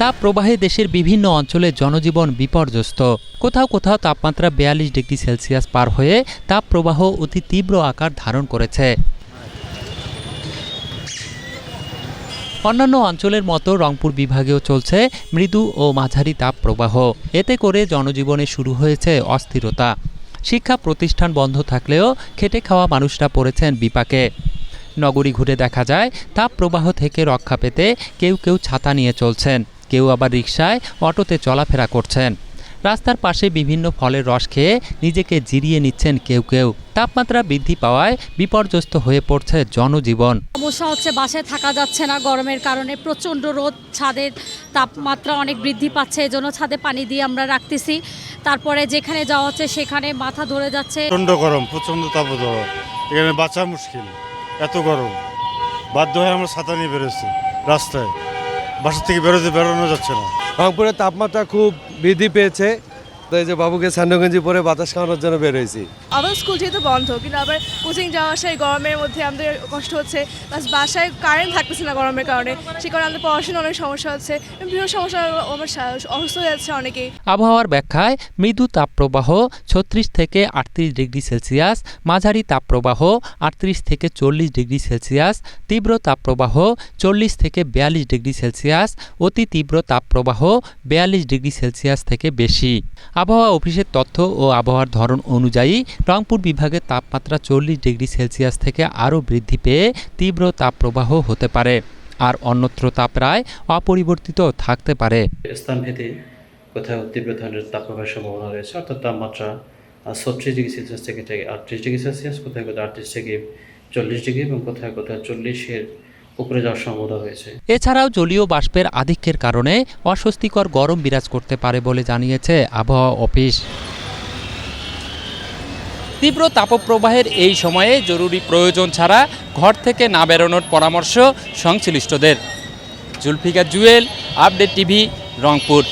তাপ প্রবাহে দেশের বিভিন্ন অঞ্চলে জনজীবন বিপর্যস্ত। কোথাও কোথাও তাপমাত্রা বিয়াল্লিশ ডিগ্রি সেলসিয়াস পার হয়ে তাপ প্রবাহ অতি তীব্র আকার ধারণ করেছে। অন্যান্য অঞ্চলের মতো রংপুর বিভাগেও চলছে মৃদু ও মাঝারি তাপ প্রবাহ। এতে করে জনজীবনে শুরু হয়েছে অস্থিরতা। শিক্ষা প্রতিষ্ঠান বন্ধ থাকলেও খেটে খাওয়া মানুষরা পড়েছেন বিপাকে। নগরী ঘুরে দেখা যায়, তাপ প্রবাহ থেকে রক্ষা পেতে কেউ কেউ ছাতা নিয়ে চলছেন। কেউ আবার রিকশায় অটোতে চলাফেরা করছেন। রাস্তার পাশে বিভিন্ন ফলের রস খেয়ে নিজেকে জিরিয়ে নিচ্ছেন কেউ কেউ। তাপমাত্রা বৃদ্ধি পাওয়ায় বিপর্যস্ত হয়ে পড়ছে জনজীবন। সমস্যা হচ্ছে বাসায় থাকা যাচ্ছে না গরমের কারণে। প্রচণ্ড রোদ ছাদের তাপমাত্রা অনেক বৃদ্ধি পাচ্ছে এজন্য ছাদে পানি দিয়ে আমরা রাখতেছি। তারপরে যেখানে যাওয়া হচ্ছে সেখানে মাথা ধরে যাচ্ছে। প্রচণ্ড গরম প্রচণ্ড তাপদাহ এখানে বাঁচা মুশকিল এত গরম। বাধ্য হয়ে আমরা ছাতা নিয়ে বেরোচ্ছি রাস্তায়। বাসা থেকে বেরোতে বেরোনো যাচ্ছে না। রংপুরের তাপমাত্রা খুব বৃদ্ধি পেয়েছে। তো এই যে বাবুকে সান্ডগঞ্জি পরে বাতাস খাওয়ানোর জন্য বের হয়েছি। আমাদের স্কুল যেহেতু বন্ধ কিন্তু আবার কোচিং যাওয়া আসা এই গরমের মধ্যে আমাদের কষ্ট হচ্ছে। প্লাস বাসায় কারেন্ট থাকতেছে না গরমের কারণে সে কারণে আমাদের পড়াশোনা অনেক সমস্যা হচ্ছে। বিভিন্ন সমস্যা আমার অসুস্থ হয়ে যাচ্ছে অনেকেই। আবহাওয়ার ব্যাখ্যায় মৃদু তাপপ্রবাহ ছত্রিশ থেকে আটত্রিশ ডিগ্রি সেলসিয়াস মাঝারি তাপপ্রবাহ আটত্রিশ থেকে চল্লিশ ডিগ্রি সেলসিয়াস তীব্র তাপপ্রবাহ চল্লিশ থেকে বিয়াল্লিশ ডিগ্রি সেলসিয়াস অতি তীব্র তাপপ্রবাহ বিয়াল্লিশ ডিগ্রি সেলসিয়াস থেকে বেশি। আবহাওয়া অফিসের তথ্য ও আবহাওয়ার ধরন অনুযায়ী রংপুর বিভাগের তাপমাত্রা চল্লিশ ডিগ্রি সেলসিয়াস থেকে আরও বৃদ্ধি পেয়ে তীব্র তাপপ্রবাহ হতে পারে, আর অন্যত্র তা প্রায় অপরিবর্তিত থাকতে পারে। স্থানভেদে কোথাও তীব্র ধরনের তাপপ্রবাহের সম্ভাবনা রয়েছে, অর্থাৎ তাপমাত্রা ছত্রিশ ডিগ্রি সেলসিয়াস থেকে আটত্রিশ ডিগ্রি সেলসিয়াস কোথায় কোথাও আটত্রিশ থেকে চল্লিশ ডিগ্রি এবং কোথায় কোথাও চল্লিশের উপরে যাওয়ার সম্ভাবনা রয়েছে। এছাড়াও জলীয় বাষ্পের আধিক্যের কারণে অস্বস্তিকর গরম বিরাজ করতে পারে বলে জানিয়েছে আবহাওয়া অফিস। তীব্র তাপপ্রবাহের এই সময়ে জরুরি প্রয়োজন ছাড়া ঘর থেকে না বেরোনোর পরামর্শ সংশ্লিষ্টদের। Zulfika Jewel, update TV, Rangpur.